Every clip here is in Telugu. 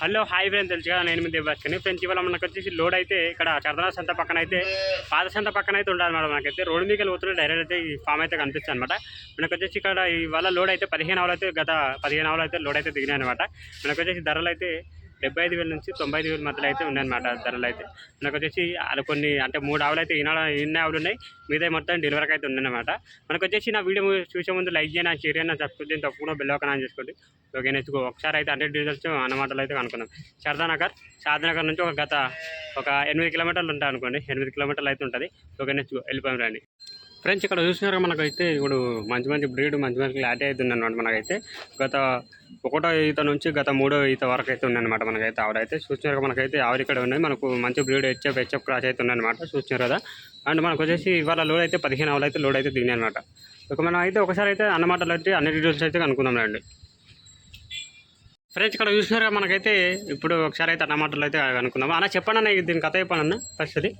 హలో హాయ్ ఫ్రెండ్స్ తెలుసు కదా నేను మీ దేవాస్కని ఫ్రెండ్స్ ఇవాళ మనకు వచ్చేసి లోడ్ అయితే ఇక్కడ చర్దనా సంత పక్కన అయితే పాత సంత పక్కన అయితే ఉండాలి మేడం మనకైతే రోడ్డు మీకు పోతుంటే డైరెక్ట్ అయితే ఈ ఫామ్ అయితే కనిపిస్తుంది అనమాట మనకు వచ్చేసి ఇక్కడ ఇవాళ లోడ్ అయితే పదిహేను అవలు అయితే గత పదిహేను అవలు అయితే లోడ్ అయితే దిగినాయి అనమాట మనకు వచ్చేసి ధరలు అయితే డెబ్బై ఐదు వేల నుంచి తొంభై ఐదు వేల మధ్యలో అయితే ఉన్నాయన్నమాట ధరలు అయితే. మనకు వచ్చేసి అలా కొన్ని అంటే మూడు ఆవులు అయితే ఈనాడు ఇన్ని ఆవులు ఉన్నాయి. మిగతా మొత్తం డెలివరీకి అయితే ఉన్నాయన్నమాట మనకు వచ్చేసి నా వీడియో చూసే ముందు లైక్ చేయనా షేర్ అయినా సబ్స్క్రైబ్ తప్పకుండా బెల్ ఒక చేసుకోండి. ఓకే నెక్స్ట్ ఒకసారి అయితే హండ్రెడ్ డీటెయిల్స్ అన్నమాటలు అయితే కనుక్కున్నాం. శారదానగర్ శారదానగర్ నుంచి ఒక గత ఒక ఎనిమిది కిలోమీటర్లు ఉంటాయి అనుకోండి. ఎనిమిది కిలోమీటర్లు అయితే ఉంటుంది. ఓకే నెక్స్ట్ వెళ్ళిపోయాం రండి. ఫ్రెండ్స్ ఇక్కడ చూసినారు మనకైతే ఇప్పుడు మంచి మంచి బ్రీడ్ మంచి మంచి క్లారిటీ అయితే ఉందన్నమాట మనకైతే. గత ఒకటో ఈత నుంచి గత మూడో ఈత వరకు అయితే ఉందన్నమాట మనకైతే ఆవిడైతే. చూసినారు మనకైతే ఆవిడ ఇక్కడ ఉన్నాయి మనకు మంచి బ్రీడ్ హెచ్ఎఫ్ హెచ్ఎఫ్ క్రాస్ అయితే ఉందన్నమాట. చూసినారు కదా. అండ్ మనకు వచ్చేసి ఇవాళ లోడ్ అయితే పదిహేను ఆవులు అయితే లోడ్ అయితే దిగినాయి అనమాట ఒక మనం అయితే ఒకసారి అయితే అన్నమాటలు అయితే అన్ని డీటెయిల్స్ అయితే కనుక్కుందాం రండి. ఫ్రెండ్స్ ఇక్కడ చూసినారు మనకైతే ఇప్పుడు ఒకసారి అయితే అన్నమాటలు అయితే కనుక్కుందాం. అలా చెప్పండి అన్న దీని కథ చెప్పండి అన్న ఫస్ట్ ఇది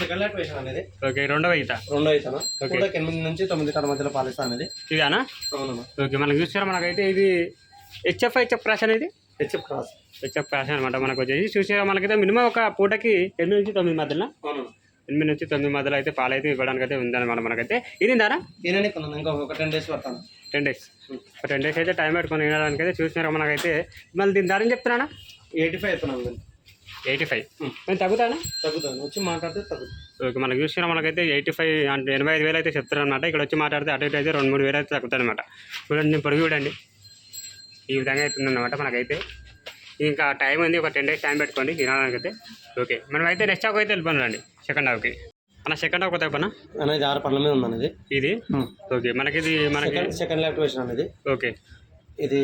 సెకండ్ లైట్ వేషన్ అనేది. ఓకే రెండవ ఈత. రెండో అవుతాను Okay. కూడా ఎనిమిది నుంచి తొమ్మిది టన్ మధ్యలో పాలిస్తా అనేది. ఇదానా అవునమ్మా ఓకే మనకు చూసారా మనకైతే ఇది హెచ్ఎఫ్ హెచ్ఎఫ్ క్రాష్ అనేది? హెచ్ఎఫ్ క్రాస్ హెచ్ఎఫ్ క్రాష్ అనమాట మనకు వచ్చేసి చూసారా మనకైతే మినిమం ఒక పూటకి ఎనిమిది నుంచి తొమ్మిది మధ్యలో? ఎనిమిది నుంచి తొమ్మిది మధ్యలో అయితే పాలు అయితే ఇవ్వడానికి అయితే ఉందన్నమాట మనకైతే. ఇది కొన్నాను. ఇంకా ఒక టెన్ డేస్ పడతాను. టెన్ డేస్ ఒక టెన్ డేస్ అయితే టైం పెట్టుకొని వినడానికి అయితే చూసినారా? మనకైతే మళ్ళీ దీని ధర చెప్తున్నానా ఎయిటీ ఫైవ్ అవుతున్నాను నేను ఎయిటీ ఫైవ్. నేను తగ్గుతానా? తగ్గుతాను. వచ్చి మాట్లాడితే తగ్గుతుంది ఓకే మనకు చూసినా మనకైతే ఎయిటీ ఫైవ్ అంటే ఎనభై ఐదు వేలు అయితే చెప్తారు అనమాట ఇక్కడ వచ్చి మాట్లాడితే అటు ఇటు అయితే రెండు మూడు వేలు అయితే తగ్గుతాయి అనమాట చూడండి నేను పొడిగి చూడండి. ఈ విధంగా అవుతుందన్నమాట మనకైతే. ఇంకా టైం ఉంది ఒక టెన్ డేస్ టైం పెట్టుకోండి తినడానికి అయితే ఓకే మనం అయితే నెక్స్ట్ హాఫ్ అయితే వెళ్ళిపోను రండి సెకండ్ హాఫ్కి అన్న సెకండ్ హాఫ్ కొత్త అనేది ఆరు పనుల మీద ఉంది అనేది ఇది ఓకే మనకి ఇది మనకి సెకండ్ వేషన్ అనేది ఓకే. ఇది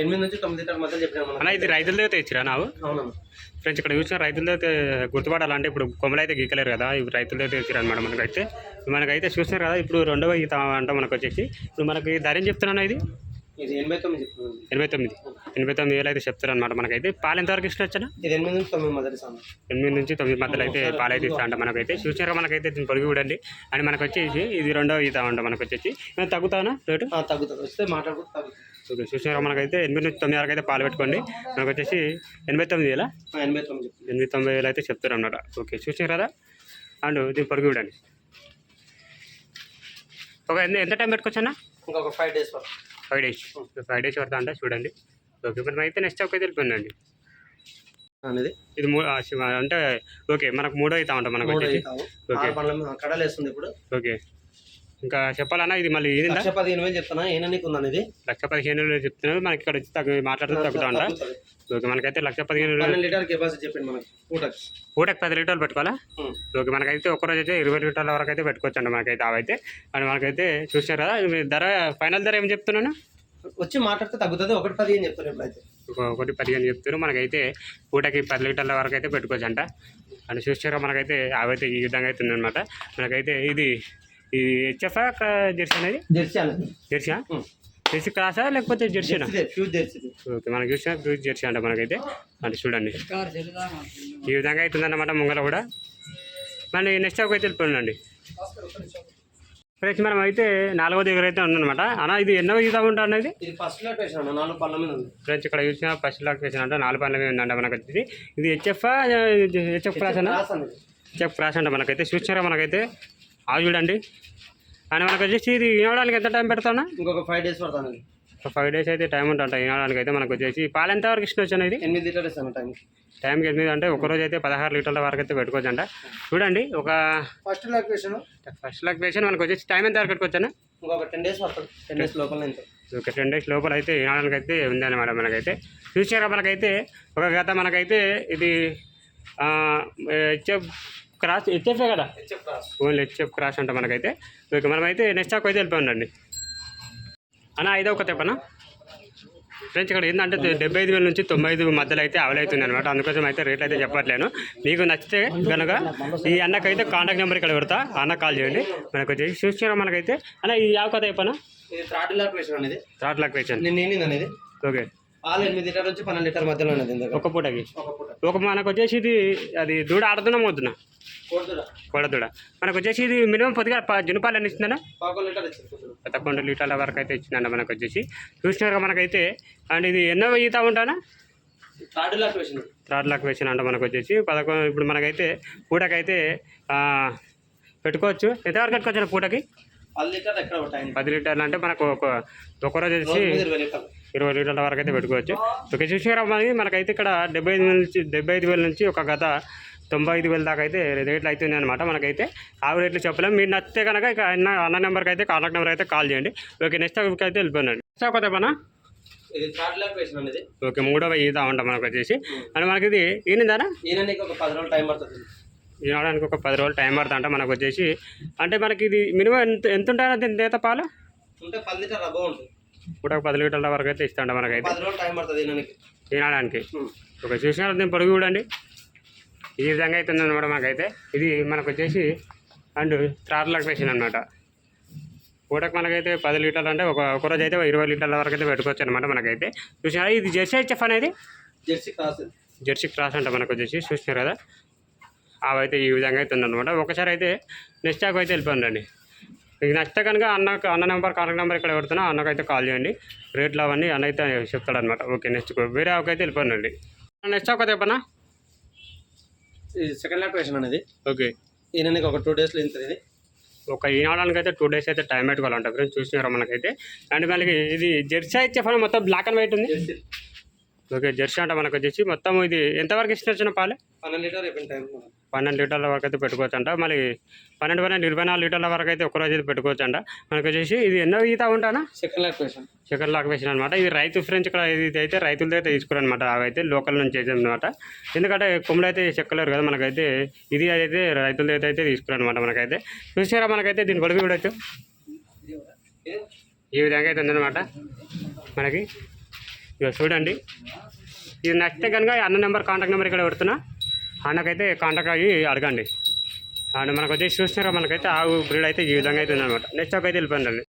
ఎనిమిది నుంచి తొమ్మిది మధ్య చెప్పిన అన్న ఇది రైతులతో అయితే ఇచ్చిరా నావు? అవునమ్మా. ఫ్రెండ్స్ ఇక్కడ చూసిన రైతులతో అయితే గుర్తుపడాలంటే ఇప్పుడు కొమ్మలు అయితే గీకలేరు కదా ఇవి రైతులతో అయితే ఇచ్చారు అనమాట మనకైతే. మనకైతే చూస్తున్నారు కదా ఇప్పుడు రెండవ ఈత అంట మనకు వచ్చేసి ఇప్పుడు మనకి ధర ఏం చెప్తున్నాను ఇది? ఇది ఎనభై తొమ్మిది ఎనభై తొమ్మిది. ఎనభై తొమ్మిది వేలు అయితే చెప్తారు అనమాట మనకైతే. పాలు ఎంతవరకు ఇష్టం వచ్చానా ఇది ఎనిమిది నుంచి తొమ్మిది మధ్య సార్. ఎనిమిది నుంచి తొమ్మిది మధ్యలో అయితే పాలు అయితే ఇస్తా అంట మనకైతే. చూసారా మనకైతే దీన్ని పొడిగి చూడండి. అండ్ మనకు వచ్చేసి ఇది ఈత అంట మనకు వచ్చేసి తగ్గుతానా రేటు? తగ్గుతుంది వస్తే మాట్లాడుకుంటే తగ్గుతుంది ఓకే చూసారా మనకైతే? ఎనిమిది నుంచి తొమ్మిది వరకు అయితే పాలు పెట్టుకోండి. మనకు వచ్చేసి ఎనభై తొమ్మిది వేల? ఎనభై తొమ్మిది ఎనిమిది తొంభై వేలు అయితే చెప్తారు అన్నమాట ఓకే చూసారు కదా అండ్ దీన్ని పొడిగి చూడండి. ఒక ఎంత- టైం పెట్టుకోవచ్చన్నా ఇంకొక ఫైవ్ డేస్ పడుతుంది ఫైవ్ డేస్. ఫైవ్ డేస్ పడుతుంది అంటే చూడండి. ఓకే మనం అయితే నెక్స్ట్ అయితే వెళ్ళిపోయిందండి అనేది ఇది అంటే ఓకే మనకు మూడో అవుతా ఉంటాం మనకు ఓకే. ఇప్పుడు. ఓకే. ఇంకా చెప్పాలన్నా ఇది మళ్ళీ ఇది? లక్ష పదిహేను వేలు చెప్తానా ఏనా నీకు ఉంది అనేది లక్ష పదిహేను వేలు చెప్తున్నారు మనకి ఇక్కడ వచ్చి తగ్గు మాట్లాడితే తగ్గుతా ఉంటా. ఓకే మనకైతే లక్ష పదిహేను వేలు. లీటర్ కెపాసిటీ చెప్పింది మనకి పూటకి. పూటకి పది లీటర్లు పెట్టుకోవాలా. ఓకే మనకైతే ఒక రోజు అయితే ఇరవై లీటర్ల వరకు అయితే పెట్టుకోవచ్చు అండి మనకైతే అవైతే అండ్ మనకైతే చూసారు కదా ధర ఫైనల్ ధర ఏం చెప్తున్నాను? వచ్చి మాట్లాడితే తగ్గుతుంది ఒకటి పదిహేను చెప్తారు ఎప్పుడైతే ఒక- ఒకటి పదిహేను చెప్తారు మనకైతే పూటకి పది లీటర్ల వరకు అయితే పెట్టుకోవచ్చు అంట అండ్ చూసారా మనకైతే అవైతే ఈ విధంగా అయితే ఉందన్నమాట మనకైతే ఇది ఈ హెచ్ఎఫ్ జెర్సీ అనేది జెర్సీ అనేది జెర్సీ. జెర్సీ క్రాసా లేకపోతే జెర్సీనా జెర్సీ ఓకే మనకి చూసిన బ్రూజ్ జెర్సీ అంట మనకైతే. అంటే చూడండి. ఈ విధంగా అవుతుందన్నమాట ముంగల కూడా. మళ్ళీ నెక్స్ట్ ఒక అయితే వెళ్ళిపోయిందండి ఫ్రెండ్స్ మనం అయితే నాలుగో దగ్గర అయితే ఉందన్నమాట అన్న ఇది ఎన్నో ఈత ఉంటా ఇది ఉంది. ఫ్రెండ్స్ ఇక్కడ చూసిన ఫస్ట్ లాక్ వేసిన అంటే నాలుగు పనుల మీద ఉందంట మనకు వచ్చేసి ఇది హెచ్ఎఫ్ హెచ్ఎఫ్ క్రాస్ అన్న? అనేది హెచ్ఎఫ్ క్రాస్ అంట మనకైతే. చూసారా మనకైతే? ఆవు చూడండి. అండ్ మనకు వచ్చేసి ఇది వినడానికి ఎంత టైం పెడతానా ఇంకొక ఫైవ్ డేస్ పడుతుంది ఒక ఫైవ్ డేస్ అయితే టైం ఉంటుంట వినడానికి అయితే మనకు వచ్చేసి. పాలు ఎంతవరకు ఇష్టం వచ్చిన ఇది? ఎనిమిది లీటర్ ఇస్తాను టైం టైంకి ఎనిమిది అంటే ఒక రోజు అయితే పదహారు లీటర్ల వరకు అయితే పెట్టుకోవచ్చు అంట చూడండి ఒక ఫస్ట్ లైట్ వేసిన ఫస్ట్ లాక్ వేసిన మనకు వచ్చేసి టైం ఎంత వరకు పెట్టుకోవచ్చా ఇంకొక టెన్ డేస్ పడుతుంది టెన్ డేస్ లోపల ఎంత ఒక టెన్ డేస్ లోపల అయితే వినడానికి అయితే ఉందన్నమాట మనకైతే. చూసారా మనకైతే? ఒక గత మనకైతే ఇది హెచ్ఎఫ్ క్రాస్ హెచ్ఎఫే కదా? ఓన్లీ హెచ్ఎఫ్ క్రాస్ అంట మనకైతే. ఓకే మనమైతే నెక్స్ట్ స్టాక్ అయితే వెళ్ళిపోయిందండి అన్న ఐదో ఒక తెప్పనా? ఫ్రెండ్స్ ఇక్కడ ఏంటంటే డెబ్బై ఐదు వేల నుంచి తొంభై ఐదు మధ్యలో అయితే అవైల్ అవుతుంది అనమాట అందుకోసం అయితే రేట్లు అయితే చెప్పట్లేను మీకు నచ్చితే కనుక ఈ అన్నకైతే కాంటాక్ట్ నెంబర్ ఇక్కడ పెడతా. అన్న కాల్ చేయండి. మనకు వచ్చేసి చూసిన మనకైతే? అన్న ఈ యావ కథ అనేది. థర్డ్ లాక్ వేసాను అనేది ఓకే. పాలు ఎనిమిది లీటర్ నుంచి పన్నెండు లీటర్ మధ్యలో ఉన్నది ఒక పూటకి. ఒక పూట. ఒక మనకు వచ్చేసి ఇది అది దూడ ఆడుతున్నా వద్దునా? కోడుతురా కోడ దూడ మనకు వచ్చేసి ఇది మినిమం కొద్దిగా ప- జునుపాలు ఎన్ని ఇస్తుందన్నా? పావు లీటర్ ఇచ్చింది కొంచెం. థర్డ్ లాక్ వేసిన థర్డ్ లాక్ వేసిన అంట మనకు వచ్చేసి. పదకొండు ఇప్పుడు మనకైతే పూటకైతే పెట్టుకోవచ్చు. ఎంతవరకు పెట్టుకోవచ్చు పూటకి? పది లీటర్లు అంటే మనకు ఒక ఒక రోజు వచ్చి ఇరవై లీటర్లు. లీటర్ల వరకు అయితే పెట్టుకోవచ్చు. ఓకే చూసారా మనకి మనకైతే ఇక్కడ డెబ్బై ఐదు వేల నుంచి డెబ్బై ఐదు వేల నుంచి ఒక గత తొంభై ఐదు వేల దాకా అయితే రేట్లు అవుతుంది అనమాట మనకైతే ఆ రేట్లు చెప్పలేము మీరు నచ్చితే కనుక ఇక అన్న అన్న నెంబర్కి అయితే కాంటాక్ట్ నెంబర్ అయితే కాల్ చేయండి. ఓకే నెక్స్ట్ అయితే వెళ్ళిపోయినాడు నెక్స్ట్ కొత్త వేసిన ఇది ఓకే మూడవ ఈత ఉంటాం మనకు వచ్చేసి. అండ్ మనకి ఇది నీకు ఒక పది రోజులు టైం పడుతుంది. ఈనడానికి ఒక పది రోజులు టైం పడుతుంది అంట మనకు వచ్చేసి. అంటే మనకి ఇది మినిమం ఎంత ఎంత ఉంటాయో దీని దేత పాలు? కూడా ఒక పది లీటర్ల వరకు అయితే ఇస్తాంట మనకైతే. తినడానికి ఒక చూసిన దీని పొడుగు చూడండి. ఈ విధంగా అయితే అనమాట మాకైతే. ఇది మనకు వచ్చేసి అండ్ థ్రాట్ లొకేషన్ అనమాట పూటకు మనకైతే పది లీటర్లు అంటే ఒక ఒక రోజు అయితే ఇరవై లీటర్ల వరకు అయితే పెట్టుకోవచ్చు అనమాట మనకైతే. చూసినారా? ఇది జెర్సీ హెచ్ఎఫ్ అనేది జెర్సీ క్రాస్. జెర్సీ క్రాస్ అంట మనకు వచ్చేసి చూసినారు కదా? అవైతే ఈ విధంగా అయితే ఉందన్నమాట ఒకసారి అయితే నెక్స్ట్ స్టాక్ అయితే వెళ్ళిపోండి మీకు నచ్చితే కనుక అన్న అన్న నెంబర్ కాంటాక్ట్ నెంబర్ ఇక్కడ పెడుతున్నా అన్నకైతే కాల్ చేయండి. రేట్లు అవన్నీ అన్న అయితే చెప్తాడు అనమాట ఓకే నెక్స్ట్ వేరే అవకైతే వెళ్ళిపోండి నెక్స్ట్ ఒక చెప్పనా? సెకండ్ లాక్ వేసిన అనేది. ఓకే. ఈయన నీకు ఒక టూ డేస్లో ఇంత ఇది. ఒక ఈనాడానికి అయితే టూ డేస్ అయితే టైం పెట్టుకోవాలంట ఫ్రెండ్స్ చూసినారా మనకైతే? అండ్ మనకి ఇది జెర్సీ అయితే చెప్పండి మొత్తం బ్లాక్ అండ్ వైట్ ఉంది? ఓకే జెర్సీ అంటే మనకు వచ్చేసి మొత్తం ఇది ఎంతవరకు ఇచ్చిన పాలు? పన్నెండు లీటర్ టైం పన్నెండు లీటర్ల వరకు అయితే పెట్టుకోవచ్చు అంట మళ్ళీ పన్నెండు పన్నెండు ఇరవై నాలుగు లీటర్ల వరకు అయితే ఒక రోజు అయితే పెట్టుకోవచ్చు అంట మనకు వచ్చేసి ఇది ఎన్నో ఈత ఉంటానా? సెకండ్ లాక్ వేసిన చికెన్ లాక్ వేసిన అనమాట ఇది రైతు ఫ్రెండ్స్ ఇక్కడ ఇది అయితే రైతులతో అయితే తీసుకురనమాట అవైతే లోకల్ నుంచి అనమాట ఎందుకంటే కొమ్ములు అయితే చెక్కలేరు కదా మనకైతే. ఇది అయితే రైతులతో అయితే తీసుకురనమాట మనకైతే. చూసారా మనకైతే దీని కొడుకు చూడొచ్చు ఈ విధంగా అయితే ఉందన్నమాట. మనకి ఇక చూడండి. ఇది నచ్చితే కనుక అన్న నెంబర్ కాంటాక్ట్ నెంబర్ ఇక్కడ పెడుతున్నా. అన్నకైతే కాంటాక్ట్ అయ్యి అడగండి. అండ్ మనకు వచ్చేసి చూసినారా మనకైతే ఆవు బ్రీడ్ అయితే ఈ విధంగా అయితే ఉందన్నమాట. నెక్స్ట్ ఒక అయితే వెళ్ళిపోయిందండి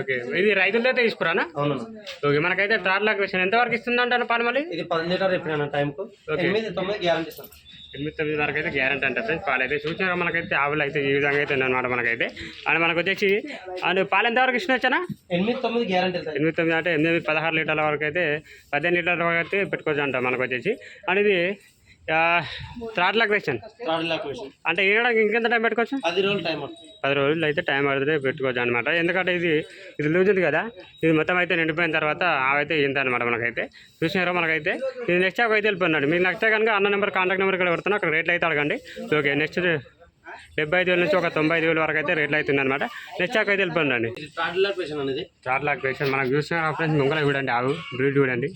ఓకే. ఇది రైతులతో అయితే తీసుకురానా? అవును ఓకే. మనకైతే ట్రాడ్ లాక్ వేసాను ఎంతవరకు ఇస్తుందంటాను పాలు మళ్ళీ? ఇది పది లీటర్ ఎప్పుడైనా టైంకు. ఎనిమిది తొమ్మిది గ్యారంటీ ఇస్తాను ఎనిమిది తొమ్మిది వరకు అయితే గ్యారంటీ అంటే ఫ్రెండ్స్ పాలు అయితే చూసినారా మనకైతే ఆవులు అయితే ఈ విధంగా అయితే అనమాట మనకైతే. అండ్ మనకు వచ్చేసి అండ్ పాలు ఎంతవరకు ఇష్టం వచ్చానా? ఎనిమిది తొమ్మిది గ్యారంటీ ఎనిమిది తొమ్మిది అంటే ఎనిమిది పదహారు లీటర్ల వరకు అయితే పదిహేను లీటర్ల వరకు అయితే పెట్టుకోవచ్చు అంట మనకు వచ్చేసి అండ్ ఇది లాక్ వేసిన అంటే ఈయనడానికి ఇంకెంత టైం పెట్టుకోవచ్చు? పది రోజులు టైం పది రోజులు అయితే టైం పడితే పెట్టుకోవచ్చు అనమాట ఎందుకంటే ఇది ఇది లూజ్ ఉంది కదా ఇది మొత్తం అయితే నిండిపోయిన తర్వాత అవైతే ఇంత అనమాట మనకైతే. చూసినారో మనకైతే? ఇది నెక్స్ట్ స్టాక్ అయితే వెళ్ళిపోయినాడు. మీకు నచ్చితే కనుక అన్న నెంబర్ కాంటాక్ట్ నెంబర్ ఇక్కడ పెడుతున్నా అక్కడ రేట్లు అయితే అడగండి. ఓకే నెక్స్ట్ డెబ్బై ఐదు వేల నుంచి ఒక తొంభై ఐదు వేల వరకు అయితే రేట్లు అవుతుంది అనమాట నెక్స్ట్ అయితే వెళ్ళిపోయినండి. ఇది థర్డ్ లాక్ వేసిన అనేది చార్ లాక్ వేసాను మనకు చూసిన ఫ్రెండ్స్? ముంగల చూడండి ఆవు బ్రీడ్ చూడండి.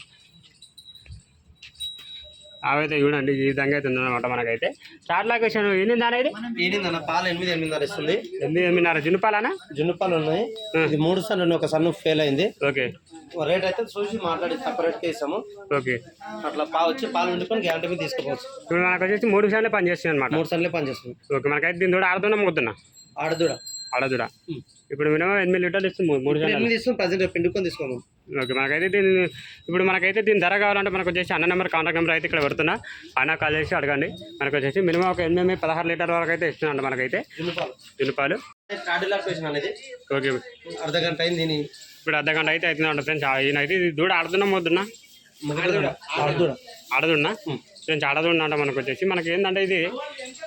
అవైతే చూడండి ఈ విధంగా అయితే ఉందన్నమాట మనకైతే. చార్ లాక్ వేసాను ఎన్ని దాని ఏడిందన్న పాలు ఎనిమిది ఎనిమిదిన్నర ఇస్తుంది. ఎనిమిది ఎనిమిదిన్నర. జున్నుపాలనా జున్ను పాలు ఉన్నాయి. ఇది మూడు సార్లు ఒక సన్ను ఫెయిల్ అయింది. ఓకే. రేట్ అయితే చూసి మాట్లాడి రేట్కే ఇస్తాము. ఓకే. అట్లా పా వచ్చి పాలు వండుకొని గ్యారంటీ మీద తీసుకోవచ్చు ఇప్పుడు మనకు వచ్చేసి మూడు విషయాలే పనిచేస్తుంది అనమాట మూడు సార్లే పనిచేస్తుంది ఓకే మనకైతే దీని కూడా ఆడుతున్నా మొద్దున్నా ఆడదూడ. ఆడదుడా. ఇప్పుడు మినిమం ఎనిమిది లీటర్లు ఇస్తుంది మూడు- ఎనిమిది ఇస్తుంది ప్రజెంట్ పిండుకొని తీసుకోము ఓకే మనకైతే దీని ఇప్పుడు మనకైతే దీని ధర కావాలంటే మనకు వచ్చేసి అన్న నెంబర్ కాంటాక్ట్ నెంబర్ అయితే ఇక్కడ పెడుతున్నా. అన్న కాల్ చేసి అడగండి. మనకు వచ్చేసి మినిమం ఒక ఎనిమిది పదహారు లీటర్ వరకు అయితే ఇస్తున్నాడు మనకైతే. దినుపాలు. ఓకే. అర్ధ గంట అయింది దీని. ఇప్పుడు అర్ధ గంట అయితే అవుతుందంట ఫ్రెండ్స్. ఈయన అయితే ఇది దూడ ఆడుతున్నా ఆడదూడ ఆడదూడ. ఆడదున్నా? ఫ్రెండ్స్ ఆడదున్నా అంట మనకు వచ్చేసి. మనకి ఏంటంటే ఇది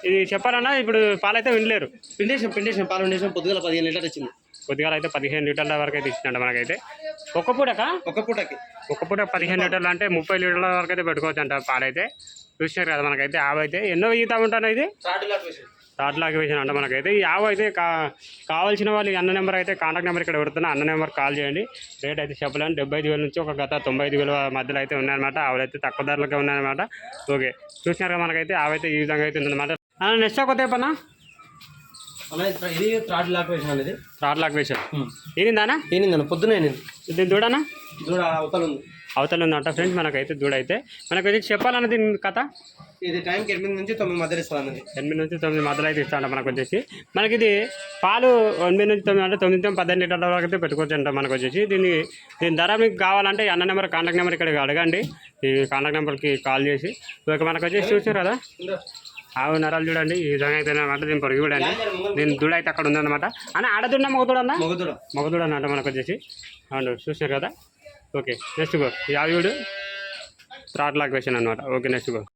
ఇది చెప్పాలన్నా ఇప్పుడు పాలైతే వినలేరు. పిండేసాం పిండేసాం పాలు వండేసాం పొద్దుగల పదిహేను లీటర్ ఇచ్చింది కొద్దిగా అయితే పదిహేను లీటర్ల వరకు అయితే ఇచ్చినట్టు మనకైతే. ఒక్క పూటకా? ఒక పూటకి. ఒక్క పూట పదిహేను లీటర్లు అంటే ముప్పై లీటర్ల వరకు అయితే పెట్టుకోవచ్చు అంట పాలైతే. చూసినారు కదా మనకైతే ఆవు అయితే. ఎన్నో ఈత ఉంటాను ఇది? తాట్లాకి వేసిన అంట మనకైతే. ఈ ఆవు అయితే కా కావాల్సిన వాళ్ళు అన్న నెంబర్ అయితే కాంటాక్ట్ నెంబర్ ఇక్కడ పెడుతున్నా. అన్న నెంబర్ కాల్ చేయండి. రేట్ అయితే చెప్పలేను. డెబ్బై ఐదు వేల నుంచి ఒక గత తొంభై ఐదు వేల మధ్యలో అయితే ఉన్నాయన్నమాట. ఆవులు అయితే తక్కువ ధరలకే ఉన్నాయన్నమాట. ఓకే. చూసినారు కదా మనకైతే ఆవు అయితే ఈ విధంగా అయితే ఉందన్నమాట. నెక్స్ట్ ఒక పన్నా ఇది థర్డ్ లాక్ వేసిన అనేది తాట్లాకి వేసాను ఏందానా ఏనిందన్న పొద్దున ఏనింది ఇది దూడనా? దూడ అవతల ఉంది. అవతల ఉందంట ఫ్రెండ్స్ మనకైతే దూడ అయితే. మనకైతే చెప్పాలన్న దీని కథ? ఇది టైంకి ఎనిమిది నుంచి తొమ్మిది మధ్యలో ఇస్తుంది అన్నది ఎనిమిది నుంచి తొమ్మిది మధ్యలో అయితే ఇస్తాంట మనకు వచ్చేసి మనకి ఇది పాలు ఎనిమిది నుంచి తొమ్మిది అంటే తొమ్మిది నుంచి పద్దెనిమిది లీటర్ల వరకు అయితే పెట్టుకోవచ్చు అంట మనకు వచ్చేసి దీన్ని దీని ధర మీకు కావాలంటే అన్న నెంబర్ కాంటాక్ట్ నెంబర్ ఇక్కడ అడగండి. ఈ కాంటాక్ట్ నెంబర్కి కాల్ చేసి. ఇక మనకు వచ్చేసి చూసారు కదా ఆవు నరాలు చూడండి ఈ విధంగా అయితే అనమాట దీని పొరుగు చూడండి. దీని దూడ అయితే అక్కడ ఉందన్నమాట. అని ఆడదున్న మగదుడ అన్న మగదూడ. మగదుడ అన్నమాట మనకు వచ్చేసి. అవును చూసారు కదా? Okay next go. యావి వీడు థ్రాట్ లాక్ వేసాను అనమాట ఓకే నెక్స్ట్ గో.